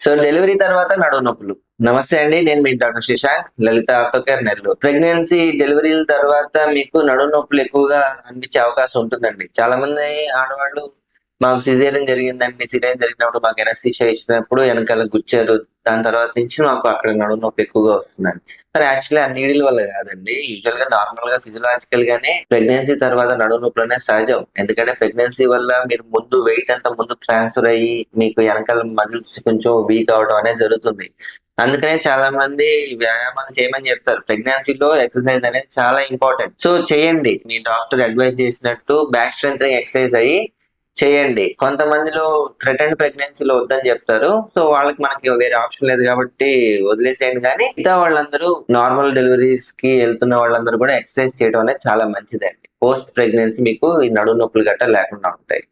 So delivery తర్వాత నడువు నొప్పులు నమస్తే అండి నేను మీ doctor Shashank Lalitha ortho care Nellore. Pregnancy డెలివరీల తర్వాత మీకు నడువు నొప్పులు ఎక్కువగా అనిపించే అవకాశం ఉంటుందండి. చాలా మంది ఆడవాళ్ళు మాకు సిజేరియన్ జరిగిందండి సిజేరియన్ జరిగినప్పుడు మాకు ఎనస్థీషియా ఇచ్చినప్పుడు వెనకాల గుచ్చారు దాని తర్వాత నుంచి మాకు అక్కడ నడుము నొప్పి ఎక్కువగా వస్తుందండి. కానీ యాక్చువల్లీ ఆ నీడిల వల్ల కాదండి. యూజువల్గా నార్మల్గా ఫిజియలాజికల్ గానే ప్రెగ్నెన్సీ తర్వాత నడుము నొప్పులు అనేది సహజం. ఎందుకంటే ప్రెగ్నెన్సీ వల్ల మీరు ముందు వెయిట్ అంతా ముందు ట్రాన్స్ఫర్ అయ్యి మీకు వెనకాల మజిల్స్ కొంచెం వీక్ అవడం అనేది జరుగుతుంది. అందుకనే చాలా మంది వ్యాయామాలు చేయమని చెప్తారు. ప్రెగ్నెన్సీలో ఎక్సర్సైజ్ అనేది చాలా ఇంపార్టెంట్ సో చేయండి. మీ డాక్టర్ అడ్వైస్ చేసినట్టు బ్యాక్ స్ట్రెంగ్ ఎక్సర్సైజ్ అయ్యి చేయండి. కొంతమందిలో థ్రెటన్ ప్రెగ్నెన్సీలో వద్దని చెప్తారు. సో వాళ్ళకి మనకి వేరే ఆప్షన్ లేదు కాబట్టి వదిలేసేయండి. కానీ మిగతా వాళ్ళందరూ నార్మల్ డెలివరీస్కి వెళ్తున్న వాళ్ళందరూ కూడా ఎక్సర్సైజ్ చేయడం అనేది చాలా మంచిదండి. పోస్ట్ ప్రెగ్నెన్సీ మీకు ఈ నడుము నొప్పులు గట్రా లేకుండా ఉంటాయి.